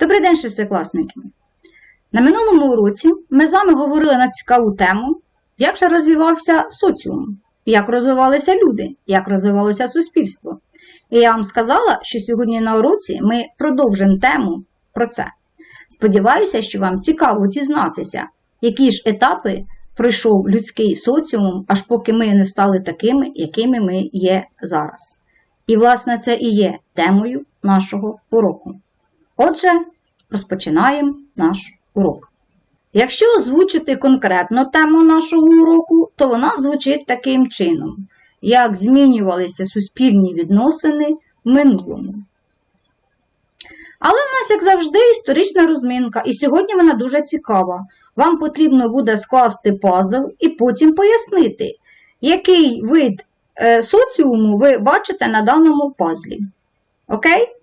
Добрий день, шестикласники! На минулому уроці ми з вами говорили на цікаву тему, як же розвивався соціум, як розвивалися люди, як розвивалося суспільство. І я вам сказала, що сьогодні на уроці ми продовжимо тему про це. Сподіваюся, що вам цікаво дізнатися, які ж етапи пройшов людський соціум, аж поки ми не стали такими, якими ми є зараз. І, власне, це і є темою нашого уроку. Отже, розпочинаємо наш урок. Якщо озвучити конкретно тему нашого уроку, то вона звучить таким чином: як змінювалися суспільні відносини в минулому. Але в нас, як завжди, історична розминка, і сьогодні вона дуже цікава. Вам потрібно буде скласти пазл і потім пояснити, який вид е, соціуму ви бачите на даному пазлі. Окей?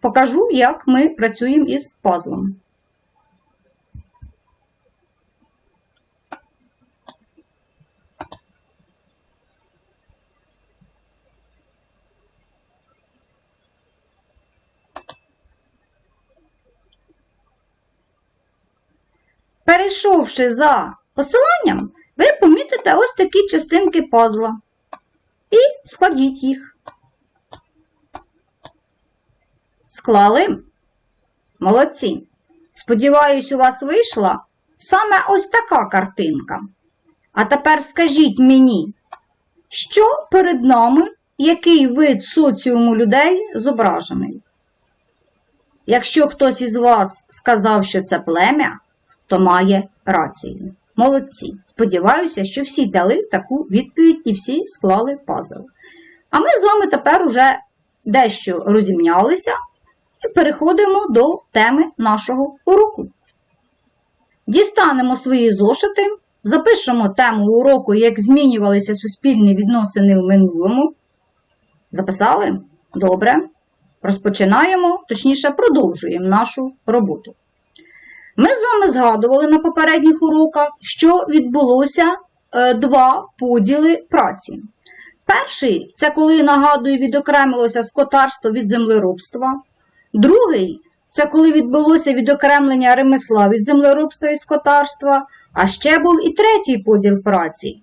Покажу, як ми працюємо із пазлом. Перейшовши за посиланням, ви помітите ось такі частинки пазла. І складіть їх. Склали? Молодці. Сподіваюсь, у вас вийшла саме ось така картинка. А тепер скажіть мені, що перед нами, який вид соціуму людей зображений? Якщо хтось із вас сказав, що це плем'я, то має рацію. Молодці. Сподіваюся, що всі дали таку відповідь і всі склали пазл. А ми з вами тепер уже дещо розімнялися переходимо до теми нашого уроку. Дістанемо свої зошити, запишемо тему уроку, як змінювалися суспільні відносини в минулому. Записали? Добре. Розпочинаємо, точніше, продовжуємо нашу роботу. Ми з вами згадували на попередніх уроках, що відбулося е, два поділи праці. Перший це коли, нагадую, відокремилося скотарство від землеробства. Другий це коли відбулося відокремлення ремесла від землеробства і скотарства. А ще був і третій поділ праці.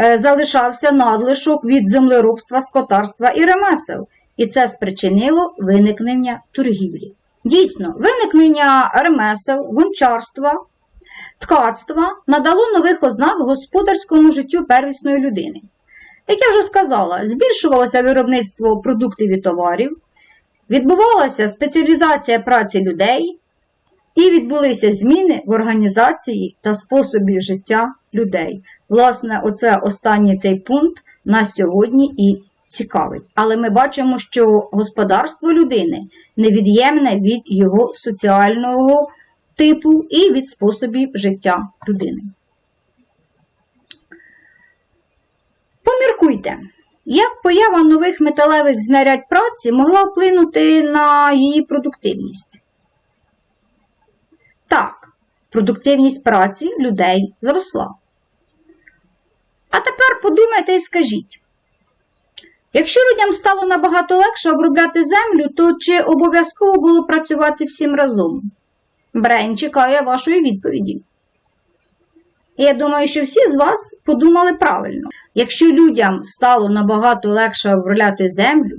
Е, Залишався надлишок від землеробства, скотарства і ремесел. І це спричинило виникнення торгівлі. Дійсно, виникнення ремесел, гончарства, ткацтва надало нових ознак господарському життю первісної людини. Як я вже сказала, збільшувалося виробництво продуктів і товарів, відбувалася спеціалізація праці людей і відбулися зміни в організації та способі життя людей. Власне, оце останній цей пункт нас сьогодні і цікавить. Але ми бачимо, що господарство людини невід'ємне від його соціального типу і від способів життя людини. Поміркуйте, як поява нових металевих знарядь праці могла вплинути на її продуктивність? Так, продуктивність праці людей зросла. А тепер подумайте і скажіть. Якщо людям стало набагато легше обробляти землю, то чи обов'язково було працювати всім разом? Брейн чекає вашої відповіді. І я думаю, що всі з вас подумали правильно. Якщо людям стало набагато легше обробляти землю,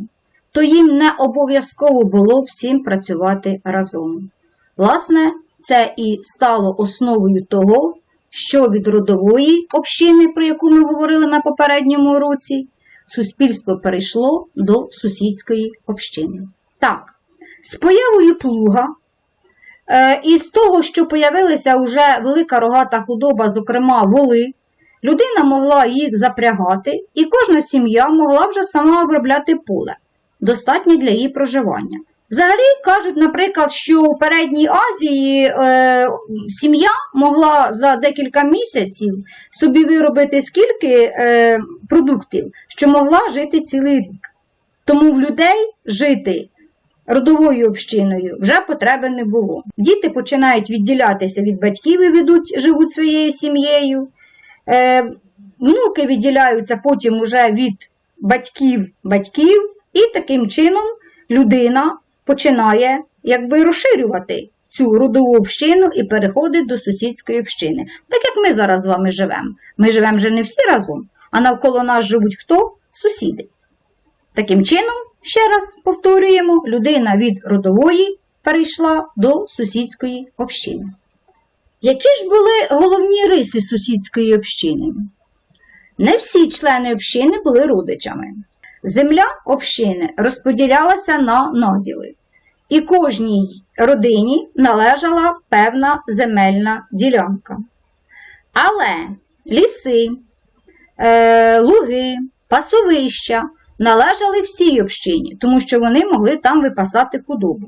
то їм не обов'язково було всім працювати разом. Власне, це і стало основою того, що від родової общини, про яку ми говорили на попередньому уроці, суспільство перейшло до сусідської общини. Так, з появою плуга, і з того, що появилася вже велика рогата худоба, зокрема воли, людина могла їх запрягати, і кожна сім'я могла вже сама обробляти поле, достатнє для її проживання. Взагалі кажуть, наприклад, що у передній Азії е, сім'я могла за декілька місяців собі виробити скільки е, продуктів, що могла жити цілий рік. Тому в людей жити родовою общиною вже потреби не було. Діти починають відділятися від батьків і ведуть, живуть своєю сім'єю. Е, внуки відділяються потім уже від батьків батьків, і таким чином людина починає якби розширювати цю родову общину і переходить до сусідської общини. Так як ми зараз з вами живемо. Ми живемо вже не всі разом, а навколо нас живуть хто? Сусіди. Таким чином, ще раз повторюємо, людина від родової перейшла до сусідської общини. Які ж були головні риси сусідської общини? Не всі члени общини були родичами. Земля общини розподілялася на наділи, і кожній родині належала певна земельна ділянка. Але ліси, е, луги, пасовища належали всій общині, тому що вони могли там випасати худобу.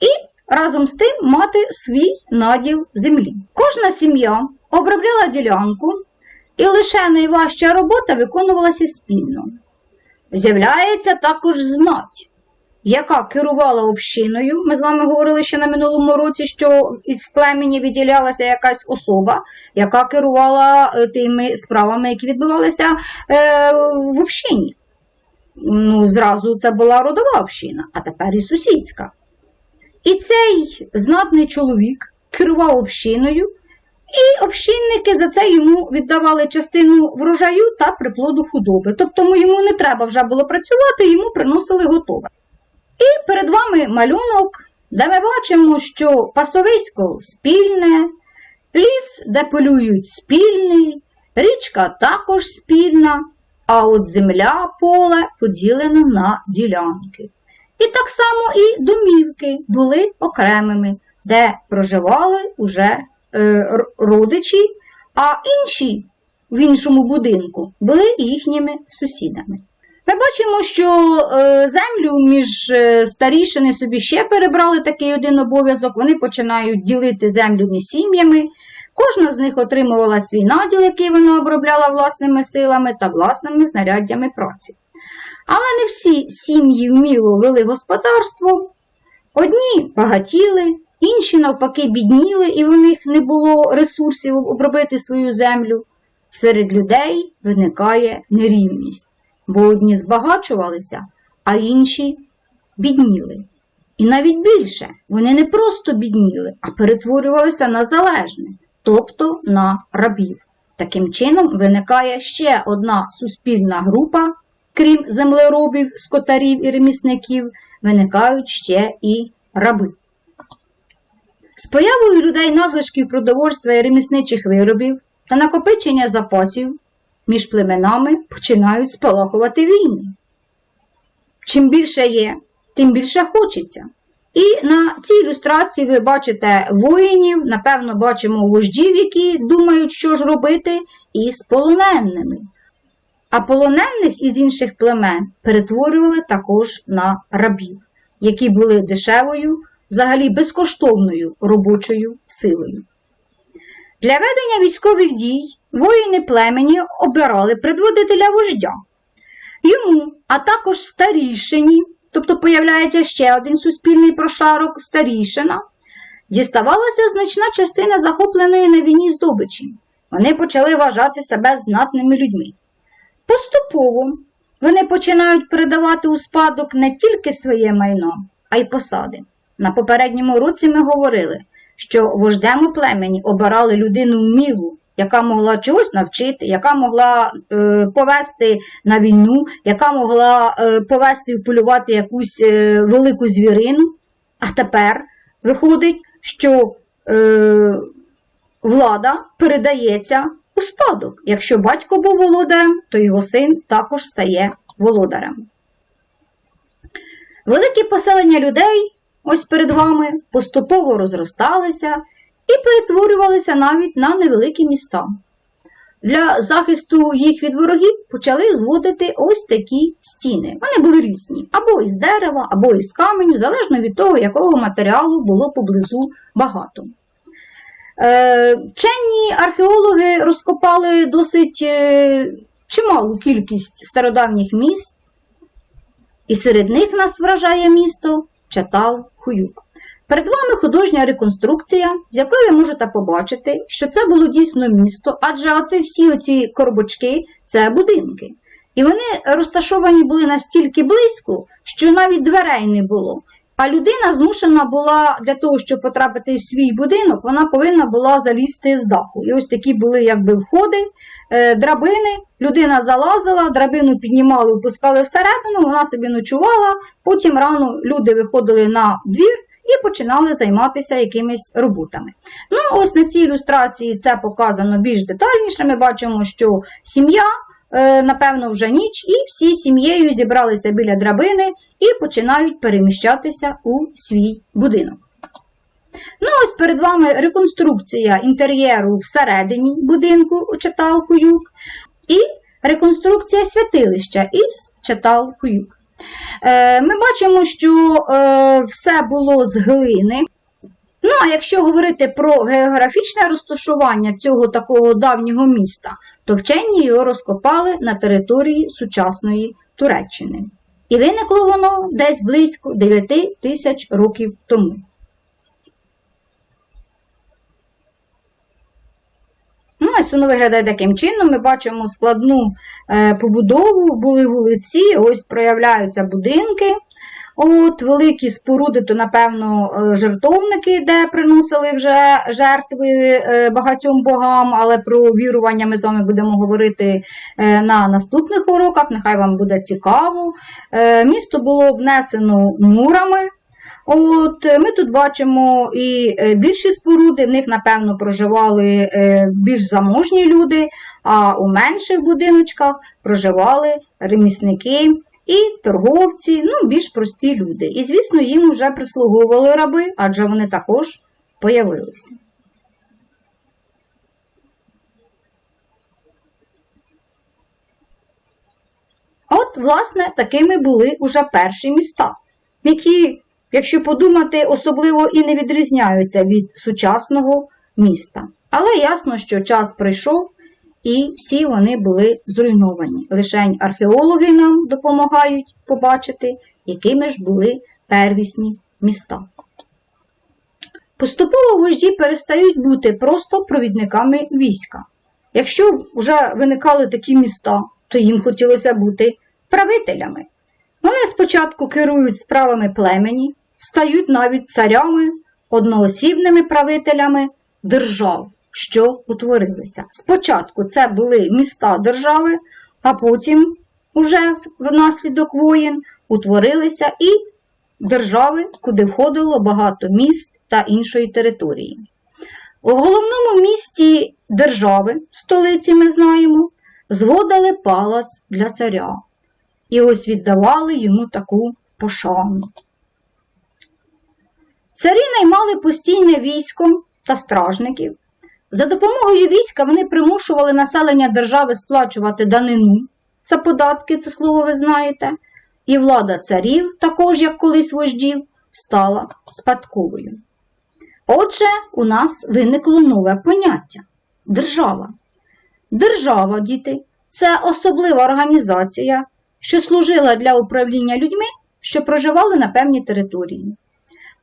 І разом з тим мати свій наділ землі. Кожна сім'я обробляла ділянку, і лише найважча робота виконувалася спільно. З'являється також знать, яка керувала общиною. Ми з вами говорили ще на минулому році, що із племені виділялася якась особа, яка керувала е, тими справами, які відбувалися е, в общині. Ну, зразу це була родова община, а тепер і сусідська. І цей знатний чоловік керував общиною, і общинники за це йому віддавали частину врожаю та приплоду худоби. Тобто йому не треба вже було працювати, йому приносили готове. І перед вами малюнок, де ми бачимо, що пасовисько спільне, ліс, де полюють спільний, річка також спільна, а от земля поле поділено на ділянки. І так само і домівки були окремими, де проживали уже е, родичі, а інші в іншому будинку були їхніми сусідами. Ми бачимо, що е, землю між е, старішини собі ще перебрали такий один обов'язок, вони починають ділити землю між сім'ями. Кожна з них отримувала свій наділ, який вона обробляла власними силами та власними знаряддями праці. Але не всі сім'ї вміло вели господарство. Одні багатіли, інші, навпаки, бідніли, і в них не було ресурсів обробити свою землю. Серед людей виникає нерівність, бо одні збагачувалися, а інші бідніли. І навіть більше вони не просто бідніли, а перетворювалися на залежне, тобто на рабів. Таким чином виникає ще одна суспільна група крім землеробів, скотарів і ремісників, виникають ще і раби. З появою людей надлишків продовольства і ремісничих виробів та накопичення запасів між племенами починають спалахувати війни. Чим більше є, тим більше хочеться. І на цій ілюстрації ви бачите воїнів, напевно, бачимо вождів, які думають, що ж робити, із полоненими а полонених із інших племен перетворювали також на рабів, які були дешевою, взагалі безкоштовною робочою силою. Для ведення військових дій воїни племені обирали предводителя вождя. Йому, а також старішині, тобто появляється ще один суспільний прошарок старішина, діставалася значна частина захопленої на війні здобичі. Вони почали вважати себе знатними людьми. Поступово вони починають передавати у спадок не тільки своє майно, а й посади. На попередньому році ми говорили, що вождем у племені обирали людину вмілу, яка могла чогось навчити, яка могла е, повести на війну, яка могла е, повести і полювати якусь е, велику звірину. А тепер виходить, що е, влада передається у спадок. Якщо батько був володарем, то його син також стає володарем. Великі поселення людей, ось перед вами, поступово розросталися і перетворювалися навіть на невеликі міста. Для захисту їх від ворогів почали зводити ось такі стіни. Вони були різні, або із дерева, або із каменю, залежно від того, якого матеріалу було поблизу багато. Е, вчені археологи розкопали досить е, чималу кількість стародавніх міст, і серед них нас вражає місто Чатал Хуюк. Перед вами художня реконструкція, з якої ви можете побачити, що це було дійсно місто, адже оце всі оці коробочки це будинки. І вони розташовані були настільки близько, що навіть дверей не було. А людина змушена була для того, щоб потрапити в свій будинок, вона повинна була залізти з даху. І ось такі були якби входи, е, драбини. Людина залазила, драбину піднімали, опускали всередину, вона собі ночувала. Потім рано люди виходили на двір і починали займатися якимись роботами. Ну, ось на цій ілюстрації це показано більш детальніше. Ми бачимо, що сім'я. е, Напевно, вже ніч, і всі сім'єю зібралися біля драбини і починають переміщатися у свій будинок. Ну, ось перед вами реконструкція інтер'єру всередині будинку читал Хуюк, і реконструкція святилища із читал Хуюк. Е, Ми бачимо, що е, все було з глини. Ну, а якщо говорити про географічне розташування цього такого давнього міста, то вчені його розкопали на території сучасної Туреччини. І виникло воно десь близько 9 тисяч років тому. Ось воно виглядає таким чином. Ми бачимо складну е, побудову, були вулиці, ось проявляються будинки. От Великі споруди, то, напевно, е, жертовники, де приносили вже жертви е, багатьом богам, але про вірування ми з вами будемо говорити на наступних уроках, нехай вам буде цікаво. Місто було обнесено мурами. От Ми тут бачимо і е, більші споруди, в них, напевно, проживали е, більш заможні люди, а у менших будиночках проживали ремісники і торговці, ну, більш прості люди. І, звісно, їм вже прислуговували раби, адже вони також появилися. От, власне, такими були уже перші міста, які, якщо подумати, особливо і не відрізняються від сучасного міста. Але ясно, що час прийшов, і всі вони були зруйновані. Лишень археологи нам допомагають побачити, якими ж були первісні міста. Поступово вожді перестають бути просто провідниками війська. Якщо вже виникали такі міста, то їм хотілося бути правителями. Вони спочатку керують справами племені, стають навіть царями, одноосібними правителями держав, що утворилися. Спочатку це були міста держави, а потім, уже внаслідок воєн, утворилися і держави, куди входило багато міст та іншої території. У головному місті держави, столиці ми знаємо, зводили палац для царя і ось віддавали йому таку пошану. Царі наймали постійне військо та стражників. За допомогою війська вони примушували населення держави сплачувати данину. Це податки, це слово ви знаєте. І влада царів, також як колись вождів, стала спадковою. Отже, у нас виникло нове поняття держава. Держава, діти, це особлива організація, що служила для управління людьми, що проживали на певній території.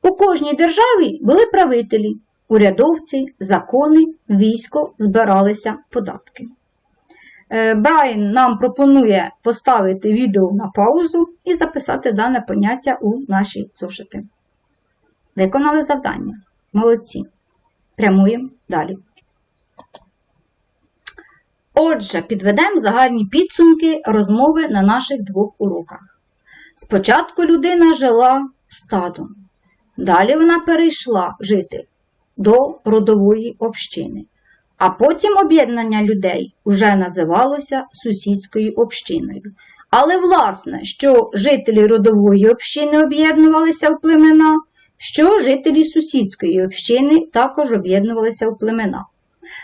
У кожній державі були правителі, урядовці, закони, військо, збиралися податки. Е, Брайан нам пропонує поставити відео на паузу і записати дане поняття у наші зошити. Виконали завдання. Молодці. Прямуємо далі. Отже, підведемо загальні підсумки розмови на наших двох уроках. Спочатку людина жила стадом, далі вона перейшла жити до родової общини, а потім об'єднання людей уже називалося сусідською общиною. Але, власне, що жителі родової общини об'єднувалися в племена, що жителі сусідської общини також об'єднувалися в племена.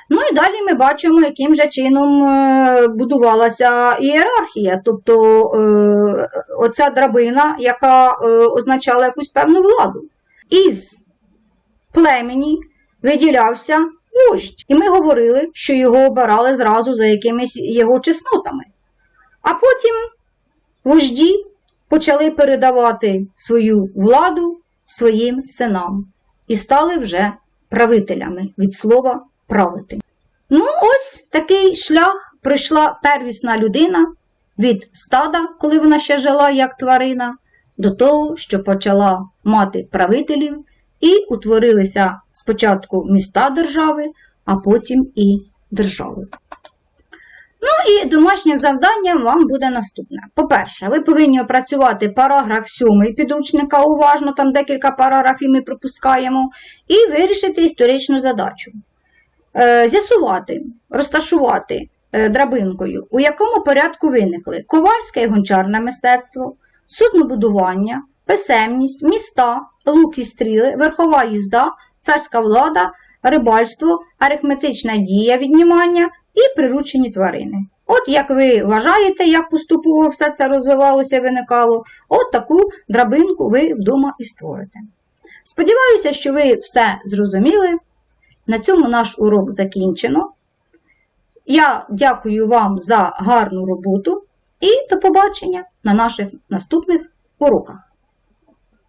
Ну і далі ми бачимо, яким же чином е, будувалася ієрархія, тобто е, оця драбина, яка е, означала якусь певну владу. Із племені виділявся вождь. І ми говорили, що його обирали зразу за якимись його чеснотами. А потім вожді почали передавати свою владу своїм синам і стали вже правителями від слова правити. Ну, ось такий шлях пройшла первісна людина від стада, коли вона ще жила як тварина, до того, що почала мати правителів, і утворилися спочатку міста держави, а потім і держави. Ну і домашнє завдання вам буде наступне. По-перше, ви повинні опрацювати параграф 7 підручника уважно, там декілька параграфів ми пропускаємо, і вирішити історичну задачу. Е, З'ясувати, розташувати е, драбинкою, у якому порядку виникли ковальське і гончарне мистецтво, суднобудування, писемність, міста, лук і стріли, верхова їзда, царська влада, рибальство, арифметична дія віднімання і приручені тварини. От як ви вважаєте, як поступово все це розвивалося і виникало, от таку драбинку ви вдома і створите. Сподіваюся, що ви все зрозуміли. На цьому наш урок закінчено. Я дякую вам за гарну роботу і до побачення на наших наступних уроках.